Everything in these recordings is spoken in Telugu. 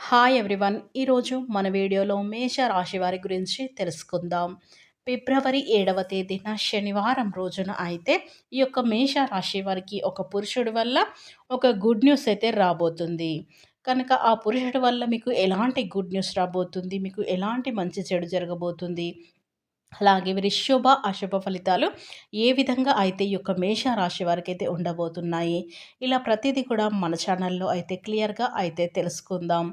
హాయ్ ఎవ్రీవన్ ఈరోజు మన వీడియోలో మేష రాశి వారి గురించి తెలుసుకుందాం. ఫిబ్రవరి ఏడవ తేదీన శనివారం రోజున అయితే ఈ యొక్క మేష రాశి వారికి ఒక పురుషుడి వల్ల ఒక గుడ్ న్యూస్ అయితే రాబోతుంది. కనుక ఆ పురుషుడి వల్ల మీకు ఎలాంటి గుడ్ న్యూస్ రాబోతుంది? మీకు ఎలాంటి మంచి చెడు జరగబోతుంది? అలాగే వీరి శుభ అశుభ ఫలితాలు ఏ విధంగా అయితే ఈ యొక్క మేష రాశి వారికి అయితే ఉండబోతున్నాయి ఇలా ప్రతిదీ కూడా మన ఛానల్లో అయితే క్లియర్గా అయితే తెలుసుకుందాం.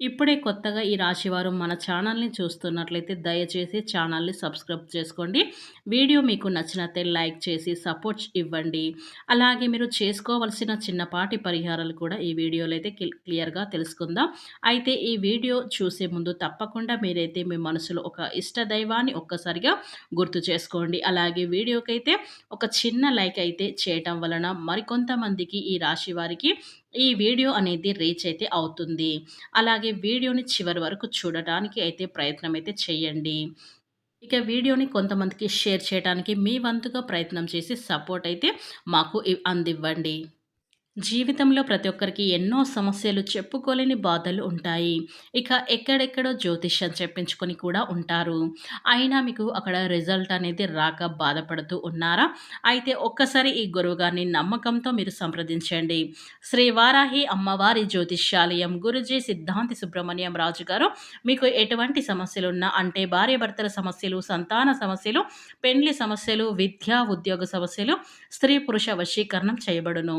ఇప్పుడే కొత్తగా ఈ రాశివారు మన ఛానల్ని చూస్తున్నట్లయితే దయచేసి ఛానల్ని సబ్స్క్రైబ్ చేసుకోండి. వీడియో మీకు నచ్చినట్లయితే లైక్ చేసి సపోర్ట్ ఇవ్వండి. అలాగే మీరు చేసుకోవలసిన చిన్నపాటి పరిహారాలు కూడా ఈ వీడియోలో అయితే క్లియర్గా తెలుసుకుందాం. అయితే ఈ వీడియో చూసే ముందు తప్పకుండా మీరైతే మీ మనసులో ఒక ఇష్ట దైవాన్ని ఒక్కసారిగా గుర్తు చేసుకోండి. అలాగే వీడియోకైతే ఒక చిన్న లైక్ అయితే చేయటం వలన మరికొంతమందికి ఈ రాశి వారికి ఈ వీడియో అనేది రీచ్ అయితే అవుతుంది. అలాగే వీడియోని చివరి వరకు చూడటానికి అయితే ప్రయత్నం అయితే చేయండి. ఇక వీడియోని కొంతమందికి షేర్ చేయడానికి మీ వంతుగా ప్రయత్నం చేసి సపోర్ట్ అయితే మాకు అందివ్వండి. జీవితంలో ప్రతి ఒక్కరికి ఎన్నో సమస్యలు చెప్పుకోలేని బాధలు ఉంటాయి. ఇక ఎక్కడెక్కడో జ్యోతిష్యం చెప్పించుకొని కూడా ఉంటారు. అయినా మీకు అక్కడ రిజల్ట్ అనేది రాక బాధపడుతూ ఉన్నారా? అయితే ఒక్కసారి ఈ గురువుగారిని నమ్మకంతో మీరు సంప్రదించండి. శ్రీ వారాహి అమ్మవారి జ్యోతిష్యాలయం గురుజీ సిద్ధాంతి సుబ్రహ్మణ్యం రాజు గారు మీకు ఎటువంటి సమస్యలు ఉన్నా అంటే భార్యభర్తల సమస్యలు సంతాన సమస్యలు పెండ్లి సమస్యలు విద్యా ఉద్యోగ సమస్యలు స్త్రీ పురుష వశీకరణం చేయబడును.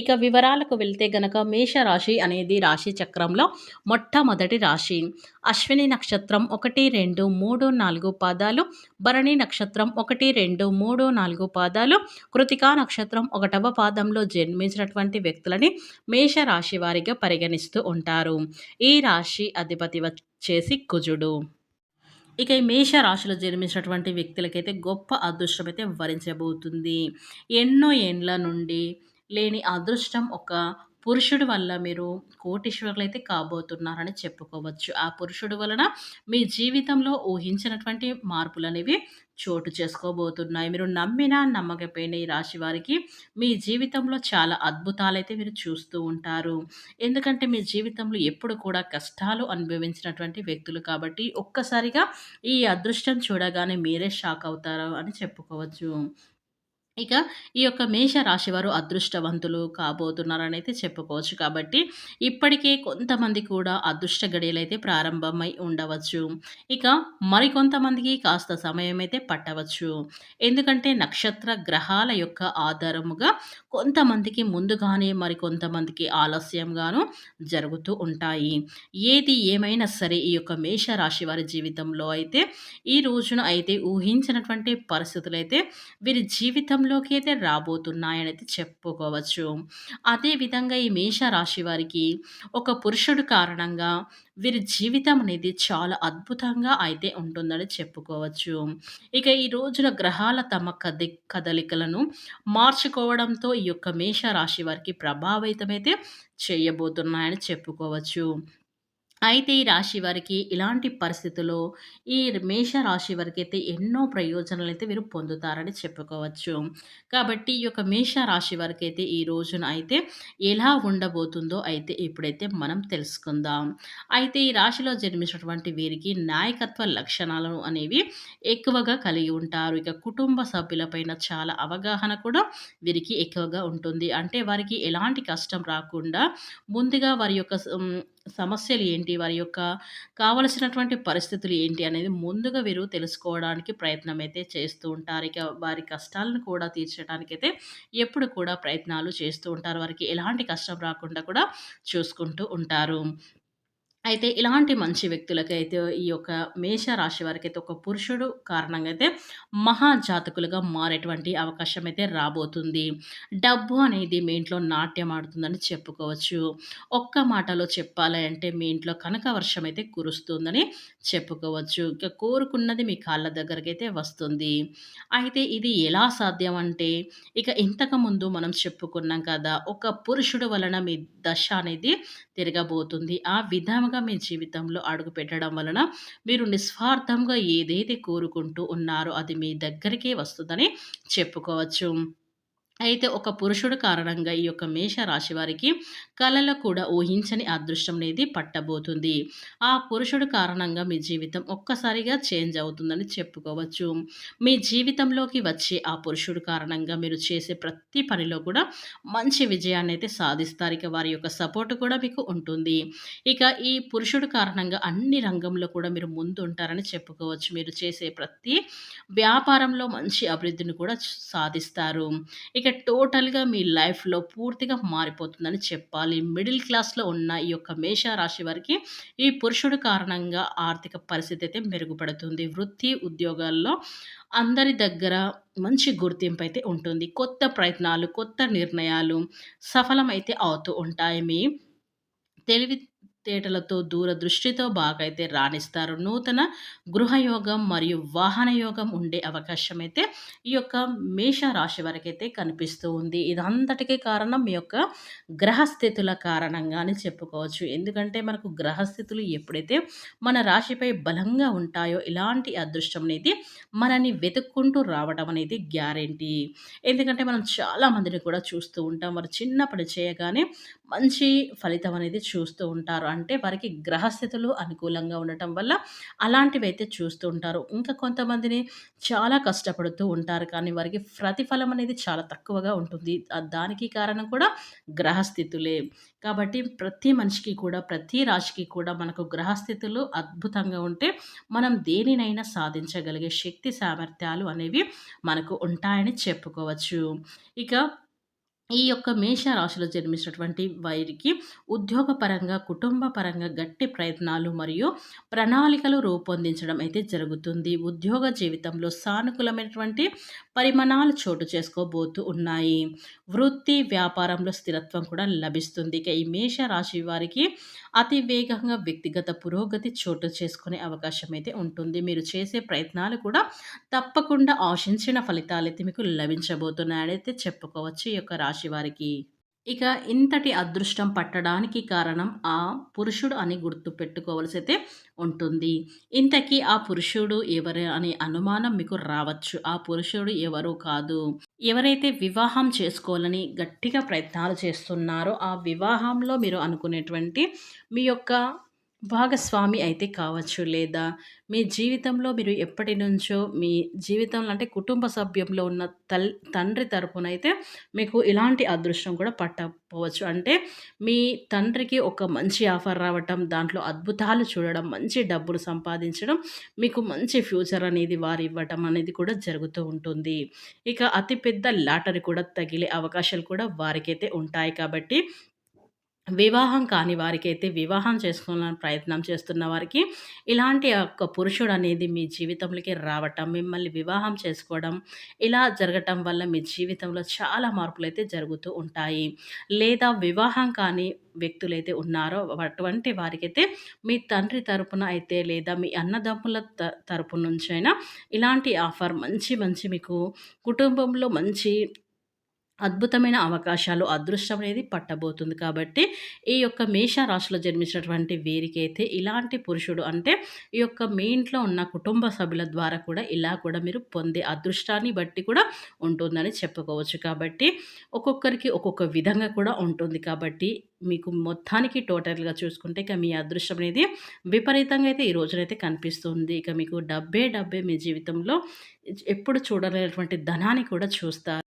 ఇక వివరాలకు వెళ్తే గనక మేషరాశి అనేది రాశి చక్రంలో మొట్టమొదటి రాశి. అశ్విని నక్షత్రం ఒకటి రెండు మూడు నాలుగు పాదాలు భరణి నక్షత్రం ఒకటి రెండు మూడు నాలుగు పాదాలు కృతికా నక్షత్రం ఒకటవ పాదంలో జన్మించినటువంటి వ్యక్తులని మేషరాశి వారిగా పరిగణిస్తూ ఉంటారు. ఈ రాశి అధిపతి వచ్చేసి కుజుడు. ఇక ఈ మేష రాశిలో జన్మించినటువంటి వ్యక్తులకైతే గొప్ప అదృష్టం అయితే వరించబోతుంది. ఎన్నో ఏండ్ల నుండి లేని అదృష్టం ఒక పురుషుడు వల్ల మీరు కోటీశ్వరులు అయితే కాబోతున్నారని చెప్పుకోవచ్చు. ఆ పురుషుడు వలన మీ జీవితంలో ఊహించినటువంటి మార్పులు అనేవి చోటు చేసుకోబోతున్నాయి. మీరు నమ్మినా నమ్మకపోయిన ఈ రాశి వారికి మీ జీవితంలో చాలా అద్భుతాలైతే మీరు చూస్తూ ఉంటారు. ఎందుకంటే మీ జీవితంలో ఎప్పుడు కూడా కష్టాలు అనుభవించినటువంటి వ్యక్తులు కాబట్టి ఒక్కసారిగా ఈ అదృష్టం చూడగానే మీరే షాక్ అవుతారు అని చెప్పుకోవచ్చు. ఇక ఈ యొక్క మేష రాశి వారు అదృష్టవంతులు కాబోతున్నారని అయితే చెప్పుకోవచ్చు. కాబట్టి ఇప్పటికే కొంతమంది కూడా అదృష్ట గడియలు అయితే ప్రారంభమై ఉండవచ్చు. ఇక మరికొంతమందికి కాస్త సమయం అయితే పట్టవచ్చు. ఎందుకంటే నక్షత్ర గ్రహాల యొక్క ఆధారముగా కొంతమందికి ముందుగానే మరికొంతమందికి ఆలస్యంగాను జరుగుతూ ఉంటాయి. ఏది ఏమైనా సరే ఈ యొక్క మేష రాశి వారి జీవితంలో అయితే ఈ రోజున అయితే ఊహించినటువంటి పరిస్థితులు అయితే వీరి జీవితంలో జీవితంలోకి అయితే రాబోతున్నాయనేది చెప్పుకోవచ్చు. అదేవిధంగా ఈ మేష రాశి వారికి ఒక పురుషుడు కారణంగా వీరి జీవితం అనేది చాలా అద్భుతంగా అయితే ఉంటుందని చెప్పుకోవచ్చు. ఇక ఈ రోజున గ్రహాల తమ కది కదలికలను మార్చుకోవడంతో ఈ యొక్క మేష రాశి వారికి ప్రభావితమైతే చేయబోతున్నాయని చెప్పుకోవచ్చు. అయితే ఈ రాశి వారికి ఇలాంటి పరిస్థితుల్లో ఈ మేష రాశి వారికి అయితే ఎన్నో ప్రయోజనాలు అయితే వీరు పొందుతారని చెప్పుకోవచ్చు. కాబట్టి ఈ యొక్క మేష రాశి వారికి అయితే ఈ రోజున అయితే ఎలా ఉండబోతుందో అయితే ఇప్పుడైతే మనం తెలుసుకుందాం. అయితే ఈ రాశిలో జన్మించినటువంటి వీరికి నాయకత్వ లక్షణాలను అనేవి ఎక్కువగా కలిగి ఉంటారు. ఇక కుటుంబ సభ్యులపైన చాలా అవగాహన కూడా వీరికి ఎక్కువగా ఉంటుంది. అంటే వారికి ఎలాంటి కష్టం రాకుండా ముందుగా వారి యొక్క సమస్యలు ఏంటి? వారి యొక్క కావలసినటువంటి పరిస్థితులు ఏంటి? అనేది ముందుగా వీరు తెలుసుకోవడానికి ప్రయత్నం అయితే చేస్తూ ఉంటారు. ఇక వారి కష్టాలను కూడా తీర్చడానికి అయితే ఎప్పుడు కూడా ప్రయత్నాలు చేస్తూ ఉంటారు. వారికి ఎలాంటి కష్టం రాకుండా కూడా చూసుకుంటూ ఉంటారు. అయితే ఇలాంటి మంచి వ్యక్తులకైతే ఈ యొక్క మేష రాశి వారికైతే ఒక పురుషుడు కారణంగా అయితే మహాజాతకులుగా మారేటువంటి అవకాశం అయితే రాబోతుంది. డబ్బు అనేది మీ ఇంట్లో నాట్యం ఆడుతుందని చెప్పుకోవచ్చు. ఒక్క మాటలో చెప్పాలి అంటే మీ ఇంట్లో కనక వర్షం అయితే కురుస్తుందని చెప్పుకోవచ్చు. ఇక కోరుకున్నది మీ కాళ్ళ దగ్గరకైతే వస్తుంది. అయితే ఇది ఎలా సాధ్యం అంటే ఇక ఇంతకుముందు మనం చెప్పుకున్నాం కదా! ఒక పురుషుడు వలన మీ దశ అనేది తిరగబోతుంది. ఆ విధంగా మీ జీవితంలో అడుగు పెట్టడం వలన మీరు నిస్వార్థంగా ఏదైతే కోరుకుంటూ ఉన్నారో అది మీ దగ్గరికే వస్తుందని చెప్పుకోవచ్చు. అయితే ఒక పురుషుడు కారణంగా ఈ యొక్క మేష రాశి వారికి కళలో కూడా ఊహించని అదృష్టం అనేది పట్టబోతుంది. ఆ పురుషుడు కారణంగా మీ జీవితం ఒక్కసారిగా చేంజ్ అవుతుందని చెప్పుకోవచ్చు. మీ జీవితంలోకి వచ్చే ఆ పురుషుడు కారణంగా మీరు చేసే ప్రతి పనిలో కూడా మంచి విజయాన్ని అయితే సాధిస్తారు. ఇక వారి యొక్క సపోర్ట్ కూడా మీకు ఉంటుంది. ఇక ఈ పురుషుడు కారణంగా అన్ని రంగంలో కూడా మీరు ముందు ఉంటారని చెప్పుకోవచ్చు. మీరు చేసే ప్రతి వ్యాపారంలో మంచి అభివృద్ధిని కూడా సాధిస్తారు. ఇక టోటల్‌గా మీ లైఫ్‌లో పూర్తిగా మారిపోతుందని చెప్పాలి. మిడిల్ క్లాస్‌లో ఉన్న ఈ యొక్క మేష రాశి వారికి ఈ పురుషుడు కారణంగా ఆర్థిక పరిస్థితి అయితే మెరుగుపడుతుంది. వృత్తి, ఉద్యోగాల్లో అందరి దగ్గర మంచి గుర్తింపు అయితే ఉంటుంది. కొత్త ప్రయత్నాలు, కొత్త నిర్ణయాలు సఫలమైతే అవుతూ ఉంటాయి. మీ తెలివి తేటలతో దూరదృష్టితో బాగా అయితే రాణిస్తారు. నూతన గృహయోగం మరియు వాహన యోగం ఉండే అవకాశం అయితే ఈ యొక్క మేష రాశి వరకైతే కనిపిస్తూ ఉంది. ఇదంతటికి కారణం మీ యొక్క గ్రహస్థితుల కారణంగానే చెప్పుకోవచ్చు. ఎందుకంటే మనకు గ్రహస్థితులు ఎప్పుడైతే మన రాశిపై బలంగా ఉంటాయో ఇలాంటి అదృష్టం అనేది మనని వెతుక్కుంటూ రావడం అనేది గ్యారెంటీ ఎందుకంటే మనం చాలా మందిని కూడా చూస్తూ ఉంటాం. వారు చిన్న పని చేయగానే మంచి ఫలితం అనేది చూస్తూ ఉంటారు. అంటే వారికి గ్రహస్థితులు అనుకూలంగా ఉండటం వల్ల అలాంటివైతే చూస్తూ ఉంటారు. ఇంకా కొంతమందిని చాలా కష్టపడుతూ ఉంటారు. కానీ వారికి ప్రతిఫలం అనేది చాలా తక్కువగా ఉంటుంది. దానికి కారణం కూడా గ్రహస్థితులే. కాబట్టి ప్రతి మనిషికి కూడా, ప్రతి రాశికి కూడా మనకు గ్రహస్థితులు అద్భుతంగా ఉంటే మనం దేనినైనా సాధించగలిగే శక్తి సామర్థ్యాలు అనేవి మనకు ఉంటాయని చెప్పుకోవచ్చు. ఇక ఈ యొక్క మేష రాశిలో జన్మించినటువంటి వారికి ఉద్యోగపరంగా, కుటుంబ పరంగా గట్టి ప్రయత్నాలు మరియు ప్రణాళికలు రూపొందించడం అయితే జరుగుతుంది. ఉద్యోగ జీవితంలో సానుకూలమైనటువంటి పరిమాణాలు చోటు చేసుకోబోతూ ఉన్నాయి. వృత్తి, వ్యాపారంలో స్థిరత్వం కూడా లభిస్తుంది. ఇక ఈ మేష రాశి వారికి అతి వేగంగా వ్యక్తిగత పురోగతి చోటు చేసుకునే అవకాశం అయితే ఉంటుంది. మీరు చేసే ప్రయత్నాలు కూడా తప్పకుండా ఆశించిన ఫలితాలైతే మీకు లభించబోతున్నాయనైతే చెప్పుకోవచ్చు ఈ యొక్క రాశి వారికి. ఇక ఇంతటి అదృష్టం పట్టడానికి కారణం ఆ పురుషుడు అని గుర్తు పెట్టుకోవలసి అయితే ఉంటుంది. ఇంతకీ ఆ పురుషుడు ఎవరు అనే అనుమానం మీకు రావచ్చు. ఆ పురుషుడు ఎవరు కాదు. ఎవరైతే వివాహం చేసుకోవాలని గట్టిగా ప్రయత్నాలు చేస్తున్నారో ఆ వివాహంలో మీరు అనుకునేటువంటి మీ యొక్క భాగస్వామి అయితే కావచ్చు. లేదా మీ జీవితంలో మీరు ఎప్పటి నుంచో మీ జీవితంలో అంటే కుటుంబ సభ్యంలో ఉన్న తల్ తండ్రి తరపున అయితే మీకు ఇలాంటి అదృష్టం కూడా పట్టకపోవచ్చు. అంటే మీ తండ్రికి ఒక మంచి ఆఫర్ రావటం, దాంట్లో అద్భుతాలు చూడడం, మంచి డబ్బులు సంపాదించడం, మీకు మంచి ఫ్యూచర్ అనేది వారు ఇవ్వటం అనేది కూడా జరుగుతూ ఉంటుంది. ఇక అతిపెద్ద లాటరీ కూడా తగిలే అవకాశాలు కూడా వారికైతే ఉంటాయి కాబట్టి వివాహం కాని వారికైతే వివాహం చేసుకోవాలని ప్రయత్నం చేస్తున్న వారికి ఇలాంటి యొక్క పురుషుడు అనేది మీ జీవితంలోకి రావటం, మిమ్మల్ని వివాహం చేసుకోవడం ఇలా జరగటం వల్ల మీ జీవితంలో చాలా మార్పులు అయితే జరుగుతూ ఉంటాయి. లేదా వివాహం కాని వ్యక్తులైతే ఉన్నారో అటువంటి వారికైతే మీ తండ్రి తరపున అయితే లేదా మీ అన్నదమ్ముల త తరపు నుంచైనా ఇలాంటి ఆఫర్ మంచి మంచి మీకు కుటుంబంలో మంచి అద్భుతమైన అవకాశాలు, అదృష్టం అనేది పట్టబోతుంది. కాబట్టి ఈ యొక్క మేషరాశిలో జన్మించినటువంటి వీరికైతే ఇలాంటి పురుషుడు అంటే ఈ యొక్క మీ ఇంట్లో ఉన్న కుటుంబ సభ్యుల ద్వారా కూడా ఇలా కూడా మీరు పొందే అదృష్టాన్ని బట్టి కూడా ఉంటుందని చెప్పుకోవచ్చు. కాబట్టి ఒక్కొక్కరికి ఒక్కొక్క విధంగా కూడా ఉంటుంది. కాబట్టి మీకు మొత్తానికి టోటల్‌గా చూసుకుంటే ఇక మీ అదృష్టం అనేది విపరీతంగా అయితే ఈ రోజునైతే కనిపిస్తుంది. ఇక మీకు డబ్బే డబ్బే మీ జీవితంలో ఎప్పుడు చూడలేనటువంటి ధనాన్ని కూడా చూస్తారు.